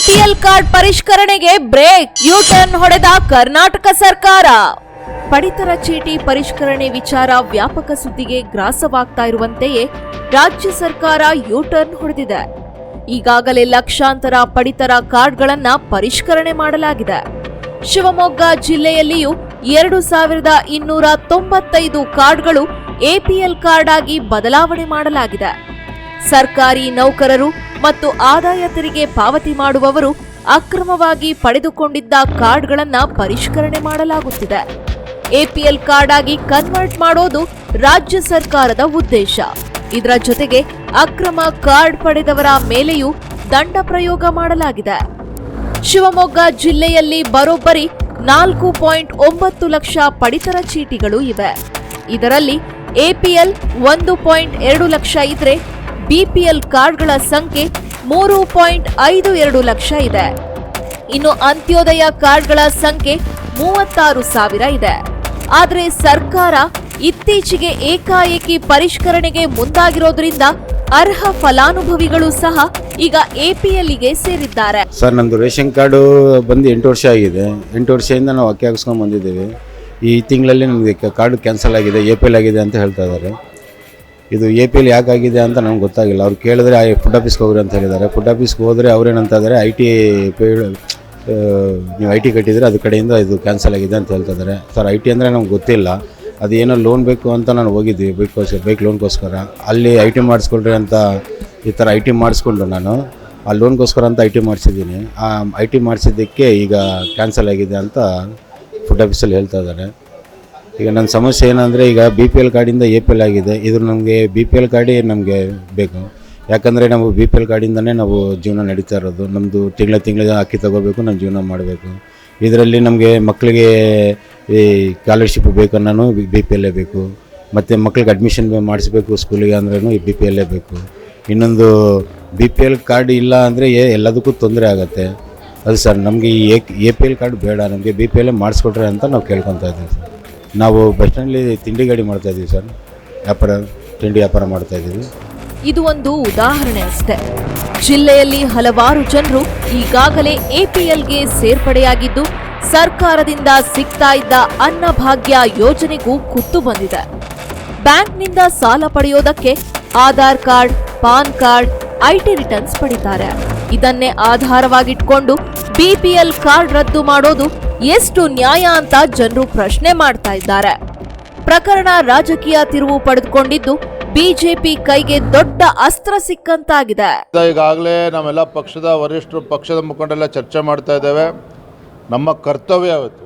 APL card ಪರಿಷ್ಕರಣೆಗೆ break. U turn ಹೊಡೆದ ಕರ್ನಾಟಕ ಸರ್ಕಾರ. ಪಡಿತರ ಚೀಟಿ ಪರಿಷ್ಕರಣೆ ವಿಚಾರ ವ್ಯಾಪಕ ಸುದ್ದಿಗೆ ಗ್ರಾಸವಾಗ್ತಾ ಇರುವಂತೆಯೇ ರಾಜ್ಯ ಸರ್ಕಾರ ಯು ಟರ್ನ್ ಹೊಡೆದಿದೆ. ಈಗಾಗಲೇ ಲಕ್ಷಾಂತರ ಪಡಿತರ ಕಾರ್ಡ್ಗಳನ್ನ ಪರಿಷ್ಕರಣೆ ಮಾಡಲಾಗಿದೆ. ಶಿವಮೊಗ್ಗ ಜಿಲ್ಲೆಯಲ್ಲಿಯೂ ಎರಡು ಸಾವಿರದ ಇನ್ನೂರ ತೊಂಬತ್ತೈದು ಕಾರ್ಡ್ಗಳು ಎಪಿಎಲ್ ಕಾರ್ಡ್ ಆಗಿ ಬದಲಾವಣೆ ಮಾಡಲಾಗಿದೆ. ಸರ್ಕಾರಿ ನೌಕರರು ಮತ್ತು ಆದಾಯ ತೆರಿಗೆ ಪಾವತಿ ಮಾಡುವವರು ಅಕ್ರಮವಾಗಿ ಪಡೆದುಕೊಂಡಿದ್ದ ಕಾರ್ಡ್ಗಳನ್ನು ಪರಿಷ್ಕರಣೆ ಮಾಡಲಾಗುತ್ತಿದೆ. ಎಪಿಎಲ್ ಕಾರ್ಡ್ ಆಗಿ ಕನ್ವರ್ಟ್ ಮಾಡೋದು ರಾಜ್ಯ ಸರ್ಕಾರದ ಉದ್ದೇಶ. ಇದರ ಜೊತೆಗೆ ಅಕ್ರಮ ಕಾರ್ಡ್ ಪಡೆದವರ ಮೇಲೆಯೂ ದಂಡ ಪ್ರಯೋಗ ಮಾಡಲಾಗಿದೆ. ಶಿವಮೊಗ್ಗ ಜಿಲ್ಲೆಯಲ್ಲಿ ಬರೋಬ್ಬರಿ ನಾಲ್ಕು ಪಾಯಿಂಟ್ ಒಂಬತ್ತು ಲಕ್ಷ ಪಡಿತರ ಚೀಟಿಗಳು ಇವೆ. ಇದರಲ್ಲಿ ಎಪಿಎಲ್ ಒಂದು ಪಾಯಿಂಟ್ ಎರಡು ಲಕ್ಷ ಇದ್ರೆ ಬಿಪಿಎಲ್ ಕಾರ್ಡ್ಗಳ ಸಂಖ್ಯೆ ಮೂರು ಪಾಯಿಂಟ್ ಐದು ಎರಡು ಲಕ್ಷ ಇದೆ. ಇನ್ನು ಅಂತ್ಯೋದಯ ಕಾರ್ಡ್ಗಳ ಸಂಖ್ಯೆ ಮೂವತ್ತಾರು ಸಾವಿರ ಇದೆ. ಆದರೆ ಸರ್ಕಾರ ಇತ್ತೀಚೆಗೆ ಏಕಾಏಕಿ ಪರಿಷ್ಕರಣೆಗೆ ಮುಂದಾಗಿರೋದ್ರಿಂದ ಅರ್ಹ ಫಲಾನುಭವಿಗಳು ಸಹ ಈಗ ಎಪಿಎಲ್ಗೆ ಸೇರಿದ್ದಾರೆ. ಸರ್ ನಮ್ಮದು ರೇಷನ್ ಕಾರ್ಡು ಬಂದು ಎಂಟು ವರ್ಷ ಆಗಿದೆ. ಎಂಟು ವರ್ಷದಿಂದ ನಾವು ಅಕ್ಕಿ ಹಾಕಿಸ್ಕೊಂಡು ಬಂದಿದ್ದೀವಿ. ಈ ತಿಂಗಳಲ್ಲಿ ನಮಗೆ ಕಾರ್ಡ್ ಕ್ಯಾನ್ಸಲ್ ಆಗಿದೆ, ಎ ಪಿ ಎಲ್ ಆಗಿದೆ ಅಂತ ಹೇಳ್ತಾ ಇದ್ದಾರೆ. ಇದು ಎ ಪಿ ಎಲ್ ಯಾಕಾಗಿದೆ ಅಂತ ನಮ್ಗೆ ಗೊತ್ತಾಗಿಲ್ಲ. ಅವ್ರು ಕೇಳಿದ್ರೆ ಆ ಫುಡ್ ಆಫೀಸ್ಗೆ ಹೋಗ್ರಿ ಅಂತ ಹೇಳಿದ್ದಾರೆ. ಫುಡ್ ಆಫೀಸ್ಗೆ ಹೋದರೆ ಅವ್ರೇನಂತ ಇದ್ದಾರೆ ಐ ಟಿ ನೀವು ಐ ಟಿ ಕಟ್ಟಿದರೆ ಅದ್ರ ಕಡೆಯಿಂದ ಇದು ಕ್ಯಾನ್ಸಲ್ ಆಗಿದೆ ಅಂತ ಹೇಳ್ತಾ ಇದ್ದಾರೆ ಸರ್ ಐ ಟಿ ಅಂದರೆ ನಮ್ಗೆ ಗೊತ್ತಿಲ್ಲ. ಅದು ಏನೋ ಲೋನ್ ಬೇಕು ಅಂತ ನಾನು ಹೋಗಿದ್ವಿ ಬೈಕ್ಗೋಸ್ಕರ ಬೈಕ್ ಲೋನ್ಗೋಸ್ಕರ ಅಲ್ಲಿ ಐ ಟಿ ಮಾಡಿಸ್ಕೊಳ್ರಿ ಅಂತ ಈ ಥರ ಐ ಟಿ ಮಾಡಿಸ್ಕೊಂಡು ನಾನು, ಆ ಲೋನ್ಗೋಸ್ಕರ ಅಂತ ಐ ಟಿ ಮಾಡಿಸಿದ್ದೀನಿ. ಆ ಐ ಟಿ ಮಾಡಿಸಿದ್ದಕ್ಕೆ ಈಗ ಕ್ಯಾನ್ಸಲ್ ಆಗಿದೆ ಅಂತ ಫುಡ್ ಆಫೀಸಲ್ಲಿ ಹೇಳ್ತಾ ಇದ್ದಾರೆ ಈಗ ನನ್ನ ಸಮಸ್ಯೆ ಏನಂದರೆ ಈಗ ಬಿ ಪಿ ಎಲ್ ಕಾರ್ಡಿಂದ ಎ ಪಿ ಎಲ್ ಆಗಿದೆ. ಇದು ನಮಗೆ ಬಿ ಪಿ ಎಲ್ ಕಾರ್ಡೇ ನಮಗೆ ಬೇಕು. ಯಾಕಂದರೆ ನಾವು ಬಿ ಪಿ ಎಲ್ ಕಾರ್ಡಿಂದನೇ ನಾವು ಜೀವನ ನಡೀತಾ ಇರೋದು. ನಮ್ಮದು ತಿಂಗಳ ತಿಂಗಳ ಅಕ್ಕಿ ತಗೋಬೇಕು ನಮ್ಮ ಜೀವನ ಮಾಡಬೇಕು. ಇದರಲ್ಲಿ ನಮಗೆ ಮಕ್ಕಳಿಗೆ ಈ ಸ್ಕಾಲರ್ಶಿಪ್ ಬೇಕನ್ನೂ ಬಿ ಪಿ ಎಲ್ಲೇ ಬೇಕು. ಮತ್ತು ಮಕ್ಳಿಗೆ ಅಡ್ಮಿಷನ್ ಮಾಡಿಸ್ಬೇಕು ಸ್ಕೂಲಿಗೆ ಅಂದ್ರೂ ಈ ಬಿ ಪಿ ಎಲ್ಲೇ ಬೇಕು. ಇನ್ನೊಂದು ಬಿ ಪಿ ಎಲ್ ಕಾರ್ಡ್ ಇಲ್ಲ ಅಂದರೆ ಎಲ್ಲದಕ್ಕೂ ತೊಂದರೆ ಆಗುತ್ತೆ. ಅದು ಸರ್, ನಮಗೆ ಈ ಎ ಪಿ ಎಲ್ ಕಾರ್ಡ್ ಬೇಡ. ನಮಗೆ ಬಿ ಪಿ ಎಲ್ಲೇ ಮಾಡಿಸ್ಕೊಟ್ರೆ ಅಂತ ನಾವು ಕೇಳ್ಕೊತಾ ಇದ್ದೀವಿ ಸರ್. ನಾವು ಬಸ್ ಸ್ಟ್ಯಾಂಡಲ್ಲಿ ತಿಂಡಿ ಗಾಡಿ ಮಾಡ್ತಾಯಿದ್ದೀವಿ ಸರ್. ವ್ಯಾಪಾರ, ತಿಂಡಿ ವ್ಯಾಪಾರ ಮಾಡ್ತಾ ಇದ್ದೀವಿ. ಇದು ಒಂದು ಉದಾಹರಣೆ ಅಷ್ಟೇ. ಜಿಲ್ಲೆಯಲ್ಲಿ ಹಲವಾರು ಜನರು ಈಗಾಗಲೇ ಎಪಿಎಲ್ಗೆ ಸೇರ್ಪಡೆಯಾಗಿದ್ದು, ಸರ್ಕಾರದಿಂದ ಸಿಗ್ತಾ ಇದ್ದ ಅನ್ನಭಾಗ್ಯ ಯೋಜನೆಗೂ ಕುತ್ತು ಬಂದಿದೆ. ಬ್ಯಾಂಕ್ನಿಂದ ಸಾಲ ಪಡೆಯೋದಕ್ಕೆ Aadhaar card, PAN card IT returns ಪಡಿತಾರೆ. ಇದನ್ನೇ ಆಧಾರವಾಗಿಟ್ಕೊಂಡು ಬಿಪಿಎಲ್ ಕಾರ್ಡ್ ರದ್ದು ಮಾಡೋದು ಎಷ್ಟು ನ್ಯಾಯ ಅಂತ ಜನರು ಪ್ರಶ್ನೆ ಮಾಡ್ತಾ ಇದ್ದಾರೆ. ಪ್ರಕರಣ ರಾಜಕೀಯ ತಿರುವು ಪಡೆದುಕೊಂಡಿದ್ದು ಬಿಜೆಪಿ ಕೈಗೆ ದೊಡ್ಡ ಅಸ್ತ್ರ ಸಿಕ್ಕಂತಾಗಿದೆ. ಈಗಾಗಲೇ ನಾವೆಲ್ಲ ಪಕ್ಷದ ವರಿಷ್ಠರು ಪಕ್ಷದ ಮುಖಂಡೆಲ್ಲ ಚರ್ಚೆ ಮಾಡ್ತಾ ಇದ್ದೇವೆ. ನಮ್ಮ ಕರ್ತವ್ಯ ಇವತ್ತು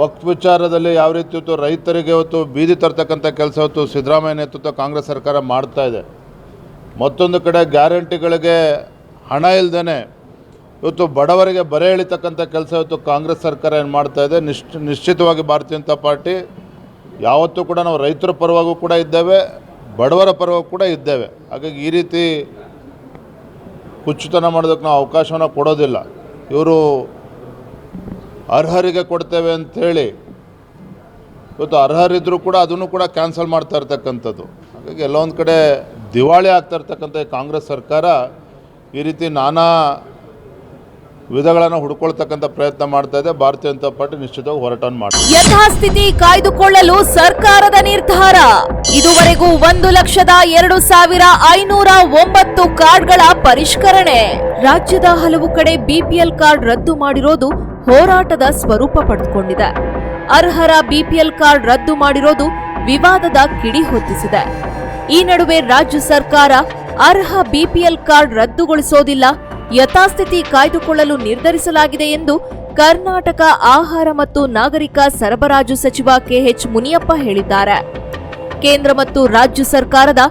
ವಕ್ಫ್ ವಿಚಾರದಲ್ಲಿ ಯಾವ ರೀತಿ ಇವತ್ತು ರೈತರಿಗೆ ಇವತ್ತು ಬೀದಿ ತರ್ತಕ್ಕಂಥ ಕೆಲಸ ಇವತ್ತು ಸಿದ್ದರಾಮಯ್ಯ ನೇತೃತ್ವ ಕಾಂಗ್ರೆಸ್ ಸರ್ಕಾರ ಮಾಡ್ತಾ ಇದೆ. ಮತ್ತೊಂದು ಕಡೆ ಗ್ಯಾರಂಟಿಗಳಿಗೆ ಹಣ ಇಲ್ಲದೇ ಇವತ್ತು ಬಡವರಿಗೆ ಬರೆ ಎಳಿತಕ್ಕಂಥ ಕೆಲಸ ಇವತ್ತು ಕಾಂಗ್ರೆಸ್ ಸರ್ಕಾರ ಏನು ಮಾಡ್ತಾ ಇದೆ? ನಿಶ್ಚ ನಿಶ್ಚಿತವಾಗಿ ಭಾರತೀಯ ಜನತಾ ಪಾರ್ಟಿ ಯಾವತ್ತೂ ಕೂಡ ನಾವು ರೈತರ ಪರವಾಗೂ ಕೂಡ ಇದ್ದೇವೆ, ಬಡವರ ಪರವಾಗೂ ಕೂಡ ಇದ್ದೇವೆ. ಹಾಗಾಗಿ ಈ ರೀತಿ ಹುಚ್ಚುತನ ಮಾಡೋದಕ್ಕೆ ನಾವು ಅವಕಾಶವನ್ನು ಕೊಡೋದಿಲ್ಲ. ಇವರು ಅರ್ಹರಿಗೆ ಕೊಡ್ತೇವೆ ಅಂಥೇಳಿ ಇವತ್ತು ಅರ್ಹರಿದ್ದರೂ ಕೂಡ ಅದನ್ನು ಕೂಡ ಕ್ಯಾನ್ಸಲ್ ಮಾಡ್ತಾ ಇರ್ತಕ್ಕಂಥದ್ದು. ಹಾಗಾಗಿ ಎಲ್ಲೊಂದು ಕಡೆ ದಿವಾಳಿ ಆಗ್ತಾ ಇರ್ತಕ್ಕಂಥ ಕಾಂಗ್ರೆಸ್ ಸರ್ಕಾರ ಈ ರೀತಿ ನಾನಾ ವಿಧಗಳನ್ನು ಹುಡುಕೊಳ್ತಕ್ಕಂಥ ಪ್ರಯತ್ನ ಮಾಡ್ತಾ ಇದೆ. ಭಾರತೀಯ ಜನತಾ ಪಾರ್ಟಿ ನಿಶ್ಚಿತವಾಗಿ ಹೋರಾಟವನ್ನು ಮಾಡಿ ಯಥಾಸ್ಥಿತಿ ಕಾಯ್ದುಕೊಳ್ಳಲು ಸರ್ಕಾರದ ನಿರ್ಧಾರ. ಇದುವರೆಗೂ ಒಂದು ಲಕ್ಷದ ಎರಡು ಸಾವಿರ ಐನೂರ ಒಂಬತ್ತು ಕಾರ್ಡ್ಗಳ ಪರಿಷ್ಕರಣೆ. ರಾಜ್ಯದ ಹಲವು ಕಡೆ ಬಿಪಿಎಲ್ ಕಾರ್ಡ್ ರದ್ದು ಮಾಡಿರೋದು ಹೋರಾಟದ ಸ್ವರೂಪ ಪಡೆದುಕೊಂಡಿದೆ. ಅರ್ಹರ ಬಿಪಿಎಲ್ ಕಾರ್ಡ್ ರದ್ದು ಮಾಡಿರೋದು ವಿವಾದದ ಕಿಡಿ ಹೊತ್ತಿಸಿದೆ. ಈ ನಡುವೆ ರಾಜ್ಯ ಸರ್ಕಾರ ಅರ್ಹ ಬಿಪಿಎಲ್ ಕಾರ್ಡ್ ರದ್ದುಗೊಳಿಸೋದಿಲ್ಲ ಯಥಾಸ್ಥಿತಿ ಕಾಯ್ದುಕೊಳ್ಳಲು ನಿರ್ಧರಿಸಲಾಗಿದೆ ಎಂದು ಕರ್ನಾಟಕ ಆಹಾರ ಮತ್ತು ನಾಗರಿಕ ಸರಬರಾಜು ಸಚಿವ ಕೆಎಚ್ ಮುನಿಯಪ್ಪ ಹೇಳಿದ್ದಾರೆ. ಕೇಂದ್ರ ಮತ್ತು ರಾಜ್ಯ ಸರ್ಕಾರದ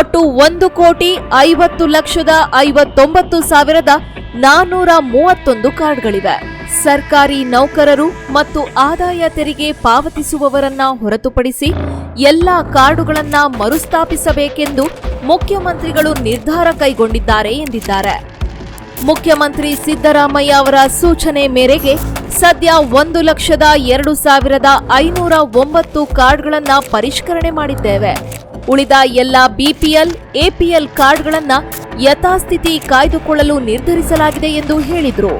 ಒಟ್ಟು ಒಂದು ಕೋಟಿ ಐವತ್ತು ಲಕ್ಷದ ಐವತ್ತೊಂಬತ್ತು ಸಾವಿರದ ನಾನ್ನೂರ ಮೂವತ್ತೊಂದು ಕಾರ್ಡ್ಗಳಿವೆ. ಸರ್ಕಾರಿ ನೌಕರರು ಮತ್ತು ಆದಾಯ ತೆರಿಗೆ ಪಾವತಿಸುವವರನ್ನ ಹೊರತುಪಡಿಸಿ ಎಲ್ಲಾ ಕಾರ್ಡುಗಳನ್ನ ಮರುಸ್ಥಾಪಿಸಬೇಕೆಂದು ಮುಖ್ಯಮಂತ್ರಿಗಳು ನಿರ್ಧಾರ ಕೈಗೊಂಡಿದ್ದಾರೆ ಎಂದಿದ್ದಾರೆ. ಮುಖ್ಯಮಂತ್ರಿ ಸಿದ್ದರಾಮಯ್ಯ ಅವರ ಸೂಚನೆ ಮೇರೆಗೆ ಸದ್ಯ ಒಂದು ಲಕ್ಷದ ಎರಡು ಸಾವಿರದ ಐನೂರ ಒಂಬತ್ತು ಕಾರ್ಡ್ಗಳನ್ನು ಪರಿಷ್ಕರಣೆ ಮಾಡಿದ್ದೇವೆ. ಉಳಿದ ಎಲ್ಲ ಬಿಪಿಎಲ್, ಎಪಿಎಲ್ ಕಾರ್ಡ್ಗಳನ್ನು ಯಥಾಸ್ಥಿತಿ ಕಾಯ್ದುಕೊಳ್ಳಲು ನಿರ್ಧರಿಸಲಾಗಿದೆ ಎಂದು ಹೇಳಿದರು.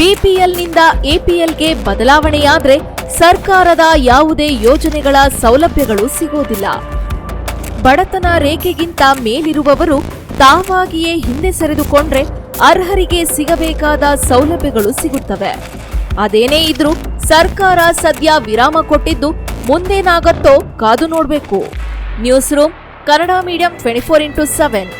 ಬಿಪಿಎಲ್ನಿಂದ ಎಪಿಎಲ್ಗೆ ಬದಲಾವಣೆಯಾದರೆ ಸರ್ಕಾರದ ಯಾವುದೇ ಯೋಜನೆಗಳ ಸೌಲಭ್ಯಗಳು ಸಿಗೋದಿಲ್ಲ. ಬಡತನ ರೇಖೆಗಿಂತ ಮೇಲಿರುವವರು ತಾವಾಗಿಯೇ ಹಿಂದೆ ಸರಿದುಕೊಂಡ್ರೆ ಅರ್ಹರಿಗೆ ಸಿಗಬೇಕಾದ ಸೌಲಭ್ಯಗಳು ಸಿಗುತ್ತವೆ. ಅದೇನೇ ಇದ್ರೂ ಸರ್ಕಾರ ಸದ್ಯ ವಿರಾಮ ಕೊಟ್ಟಿದ್ದು ಮುಂದೇನಾಗತ್ತೋ ಕಾದು ನೋಡಬೇಕು. News room Kannada medium twenty four into seven